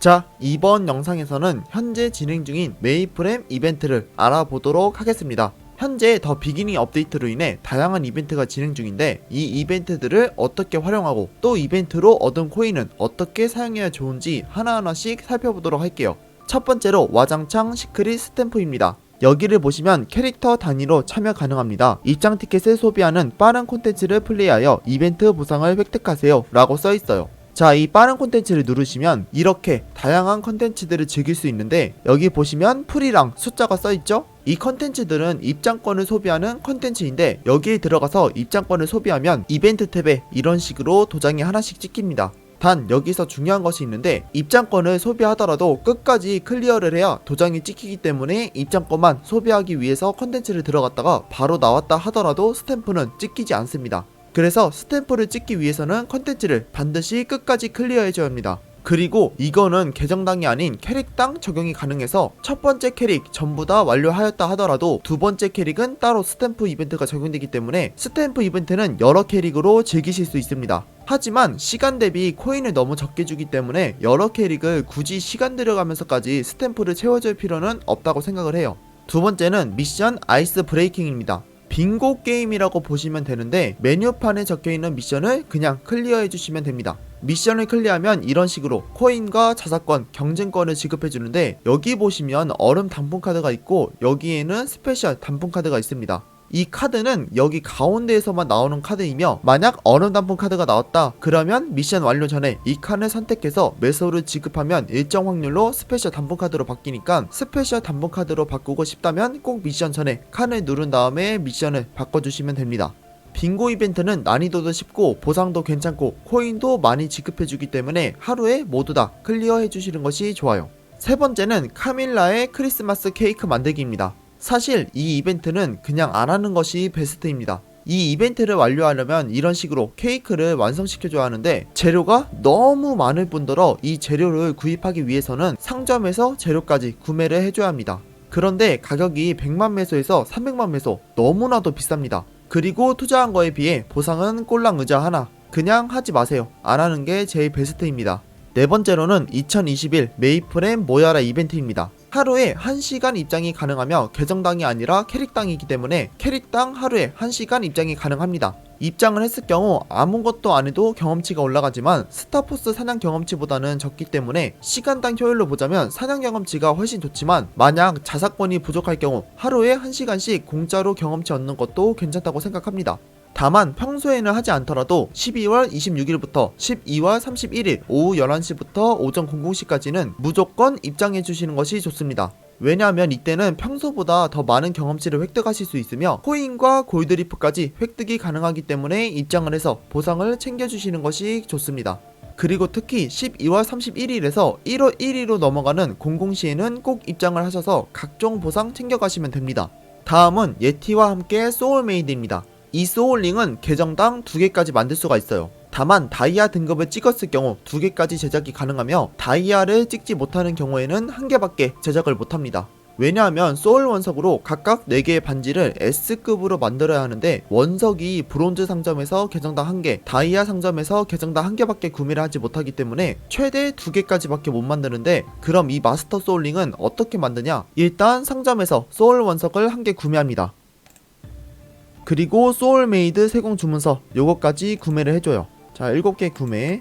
자, 이번 영상에서는 현재 진행 중인 메이프렘 이벤트를 알아보도록 하겠습니다. 현재 더 비기닝 업데이트로 인해 다양한 이벤트가 진행 중인데 이 이벤트들을 어떻게 활용하고 또 이벤트로 얻은 코인은 어떻게 사용해야 좋은지 하나하나씩 살펴보도록 할게요. 첫 번째로 와장창 시크릿 스탬프입니다. 여기를 보시면 캐릭터 단위로 참여 가능합니다. 입장 티켓을 소비하는 빠른 콘텐츠를 플레이하여 이벤트 보상을 획득하세요 라고 써 있어요. 자, 이 빠른 콘텐츠를 누르시면 이렇게 다양한 콘텐츠들을 즐길 수 있는데 여기 보시면 풀이랑 숫자가 써 있죠? 이 컨텐츠들은 입장권을 소비하는 컨텐츠인데 여기에 들어가서 입장권을 소비하면 이벤트 탭에 이런 식으로 도장이 하나씩 찍힙니다. 단 여기서 중요한 것이 있는데 입장권을 소비하더라도 끝까지 클리어를 해야 도장이 찍히기 때문에 입장권만 소비하기 위해서 컨텐츠를 들어갔다가 바로 나왔다 하더라도 스탬프는 찍히지 않습니다. 그래서 스탬프를 찍기 위해서는 컨텐츠를 반드시 끝까지 클리어해줘야 합니다. 그리고 이거는 계정당이 아닌 캐릭당 적용이 가능해서 첫 번째 캐릭 전부 다 완료하였다 하더라도 두 번째 캐릭은 따로 스탬프 이벤트가 적용되기 때문에 스탬프 이벤트는 여러 캐릭으로 즐기실 수 있습니다. 하지만 시간 대비 코인을 너무 적게 주기 때문에 여러 캐릭을 굳이 시간 들여가면서까지 스탬프를 채워줄 필요는 없다고 생각을 해요. 두 번째는 미션 아이스 브레이킹입니다. 빙고 게임이라고 보시면 되는데 메뉴판에 적혀 있는 미션을 그냥 클리어해 주시면 됩니다. 미션을 클리어하면 이런 식으로 코인과 자사권, 경쟁권을 지급해 주는데 여기 보시면 얼음 단품 카드가 있고 여기에는 스페셜 단품 카드가 있습니다. 이 카드는 여기 가운데에서만 나오는 카드이며 만약 얼음 단품 카드가 나왔다 그러면 미션 완료 전에 이 칸을 선택해서 매소를 지급하면 일정 확률로 스페셜 단품 카드로 바뀌니까 스페셜 단품 카드로 바꾸고 싶다면 꼭 미션 전에 칸을 누른 다음에 미션을 바꿔주시면 됩니다. 빙고 이벤트는 난이도도 쉽고 보상도 괜찮고 코인도 많이 지급해주기 때문에 하루에 모두 다 클리어 해주시는 것이 좋아요. 세 번째는 카밀라의 크리스마스 케이크 만들기입니다. 사실 이 이벤트는 그냥 안 하는 것이 베스트입니다. 이 이벤트를 완료하려면 이런 식으로 케이크를 완성시켜줘야 하는데 재료가 너무 많을 뿐더러 이 재료를 구입하기 위해서는 상점에서 재료까지 구매를 해줘야 합니다. 그런데 가격이 100만 매소에서 300만 매소 너무나도 비쌉니다. 그리고 투자한 거에 비해 보상은 꼴랑 의자 하나. 그냥 하지 마세요. 안 하는 게 제일 베스트입니다. 네 번째로는 2021 메이플앤 모야라 이벤트입니다. 하루에 1시간 입장이 가능하며 계정당이 아니라 캐릭당이기 때문에 캐릭당 하루에 1시간 입장이 가능합니다. 입장을 했을 경우 아무것도 안 해도 경험치가 올라가지만 스타포스 사냥 경험치보다는 적기 때문에 시간당 효율로 보자면 사냥 경험치가 훨씬 좋지만 만약 자사권이 부족할 경우 하루에 1시간씩 공짜로 경험치 얻는 것도 괜찮다고 생각합니다. 다만 평소에는 하지 않더라도 12월 26일부터 12월 31일 오후 11시부터 오전 00시까지는 무조건 입장해 주시는 것이 좋습니다. 왜냐하면 이때는 평소보다 더 많은 경험치를 획득하실 수 있으며 코인과 골드리프까지 획득이 가능하기 때문에 입장을 해서 보상을 챙겨주시는 것이 좋습니다. 그리고 특히 12월 31일에서 1월 1일로 넘어가는 00시에는 꼭 입장을 하셔서 각종 보상 챙겨가시면 됩니다. 다음은 예티와 함께 소울메이드입니다. 이 소울링은 계정당 두 개까지 만들 수가 있어요. 다만 다이아 등급을 찍었을 경우 두 개까지 제작이 가능하며 다이아를 찍지 못하는 경우에는 한 개밖에 제작을 못합니다. 왜냐하면 소울 원석으로 각각 4개의 반지를 S급으로 만들어야 하는데 원석이 브론즈 상점에서 계정당 1개, 다이아 상점에서 계정당 1개밖에 구매를 하지 못하기 때문에 최대 2개까지밖에 못 만드는데 그럼 이 마스터 소울링은 어떻게 만드냐? 일단 상점에서 소울 원석을 1개 구매합니다. 그리고 소울메이드 세공 주문서 요거까지 구매를 해줘요. 자, 7개 구매.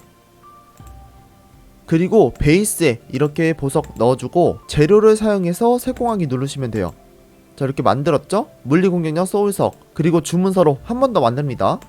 그리고 베이스에 이렇게 보석 넣어주고 재료를 사용해서 세공하기 누르시면 돼요. 자, 이렇게 만들었죠? 물리공격력 소울석 그리고 주문서로 한 번 더 만듭니다.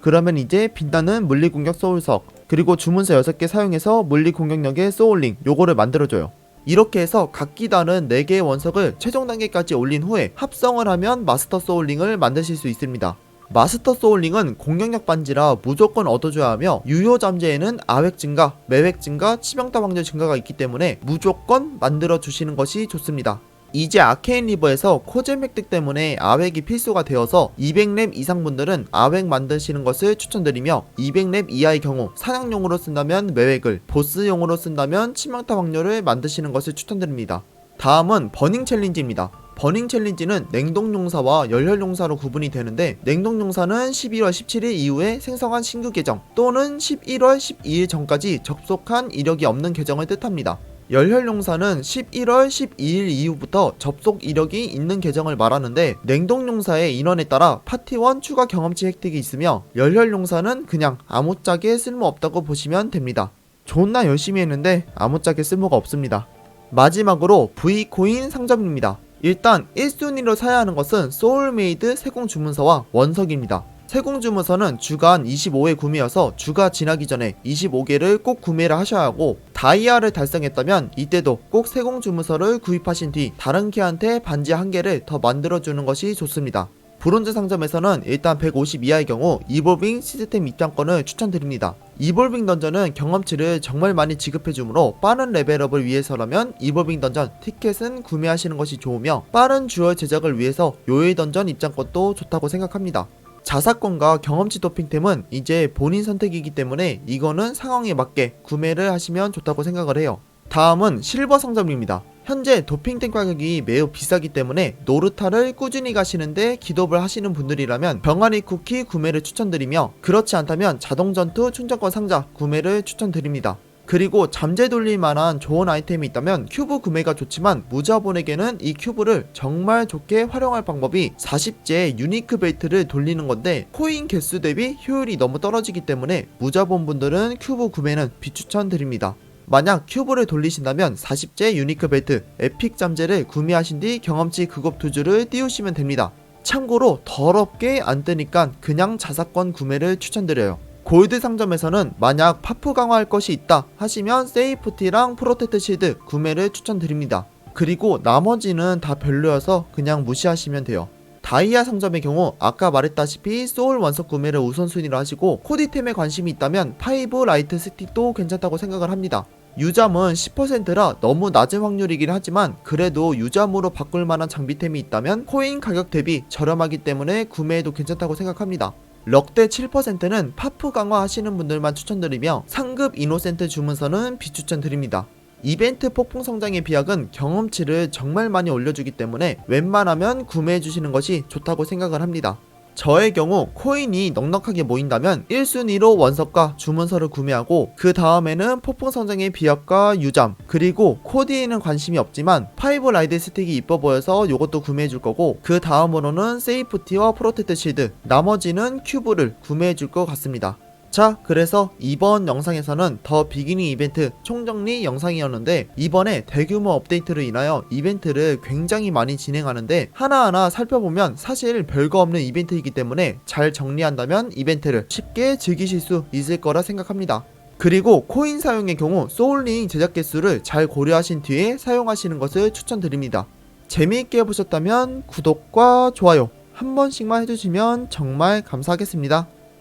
그러면 이제 빛나는 물리공격 소울석 그리고 주문서 6개 사용해서 물리공격력의 소울링 요거를 만들어줘요. 이렇게 해서 각기 다른 4개의 원석을 최종 단계까지 올린 후에 합성을 하면 마스터 소울링을 만드실 수 있습니다. 마스터 소울링은 공격력 반지라 무조건 얻어줘야 하며 유효 잠재에는 아획 증가, 매획 증가, 치명타 확률 증가가 있기 때문에 무조건 만들어 주시는 것이 좋습니다. 이제 아케인 리버에서 코잼 획득 때문에 아획이 필수가 되어서 200렙 이상 분들은 아획 만드시는 것을 추천드리며 200렙 이하의 경우 사냥용으로 쓴다면 매획을 보스용으로 쓴다면 치명타 확률을 만드시는 것을 추천드립니다. 다음은 버닝 챌린지입니다. 버닝 챌린지는 냉동용사와 열혈용사로 구분이 되는데 냉동용사는 11월 17일 이후에 생성한 신규 계정 또는 11월 12일 전까지 접속한 이력이 없는 계정을 뜻합니다. 열혈용사는 11월 12일 이후부터 접속 이력이 있는 계정을 말하는데 냉동용사의 인원에 따라 파티원 추가 경험치 획득이 있으며 열혈용사는 그냥 아무짝에 쓸모없다고 보시면 됩니다. 존나 열심히 했는데 아무짝에 쓸모가 없습니다. 마지막으로 V코인 상점입니다. 일단 1순위로 사야 하는 것은 소울메이드 세공 주문서와 원석입니다. 세공 주문서는 주간 25회 구매여서 주가 지나기 전에 25개를 꼭 구매를 하셔야 하고 다이아를 달성했다면 이때도 꼭 세공 주문서를 구입하신 뒤 다른 키한테 반지 한 개를 더 만들어주는 것이 좋습니다. 브론즈 상점에서는 일단 150 이하의 경우 이볼빙 시스템 입장권을 추천드립니다. 이볼빙 던전은 경험치를 정말 많이 지급해주므로 빠른 레벨업을 위해서라면 이볼빙 던전 티켓은 구매하시는 것이 좋으며 빠른 주얼 제작을 위해서 요일 던전 입장권도 좋다고 생각합니다. 자사권과 경험치 도핑템은 이제 본인 선택이기 때문에 이거는 상황에 맞게 구매를 하시면 좋다고 생각을 해요. 다음은 실버 상점입니다. 현재 도핑템 가격이 매우 비싸기 때문에 노르타를 꾸준히 가시는데 기도를 하시는 분들이라면 병아리 쿠키 구매를 추천드리며 그렇지 않다면 자동전투 충전권 상자 구매를 추천드립니다. 그리고 잠재 돌릴 만한 좋은 아이템이 있다면 큐브 구매가 좋지만 무자본에게는 이 큐브를 정말 좋게 활용할 방법이 40제 유니크 벨트를 돌리는 건데 코인 개수 대비 효율이 너무 떨어지기 때문에 무자본 분들은 큐브 구매는 비추천드립니다. 만약 큐브를 돌리신다면 40제 유니크 벨트 에픽 잠재를 구매하신 뒤 경험치 극업 투주를 띄우시면 됩니다. 참고로 더럽게 안 뜨니까 그냥 자사권 구매를 추천드려요. 골드 상점에서는 만약 파프 강화할 것이 있다 하시면 세이프티랑 프로텍트 실드 구매를 추천드립니다. 그리고 나머지는 다 별로여서 그냥 무시하시면 돼요. 다이아 상점의 경우 아까 말했다시피 소울 원석 구매를 우선순위로 하시고 코디템에 관심이 있다면 파이브 라이트 스틱도 괜찮다고 생각을 합니다. 유잠은 10%라 너무 낮은 확률이긴 하지만 그래도 유잠으로 바꿀 만한 장비템이 있다면 코인 가격 대비 저렴하기 때문에 구매해도 괜찮다고 생각합니다. 럭대 7%는 파프 강화 하시는 분들만 추천드리며 상급 이노센트 주문서는 비추천드립니다. 이벤트 폭풍 성장의 비약은 경험치를 정말 많이 올려주기 때문에 웬만하면 구매해 주시는 것이 좋다고 생각을 합니다. 저의 경우 코인이 넉넉하게 모인다면 1순위로 원석과 주문서를 구매하고 그 다음에는 폭풍 성장의 비약과 유잠 그리고 코디에는 관심이 없지만 파이브 라이드 스틱이 이뻐 보여서 이것도 구매해 줄 거고 그 다음으로는 세이프티와 프로텍트 실드 나머지는 큐브를 구매해 줄 것 같습니다. 자, 그래서 이번 영상에서는 더 비기닝 이벤트 총정리 영상이었는데 이번에 대규모 업데이트로 인하여 이벤트를 굉장히 많이 진행하는데 하나하나 살펴보면 사실 별거 없는 이벤트이기 때문에 잘 정리한다면 이벤트를 쉽게 즐기실 수 있을 거라 생각합니다. 그리고 코인 사용의 경우 소울링 제작 개수를 잘 고려하신 뒤에 사용하시는 것을 추천드립니다. 재미있게 보셨다면 구독과 좋아요 한 번씩만 해주시면 정말 감사하겠습니다.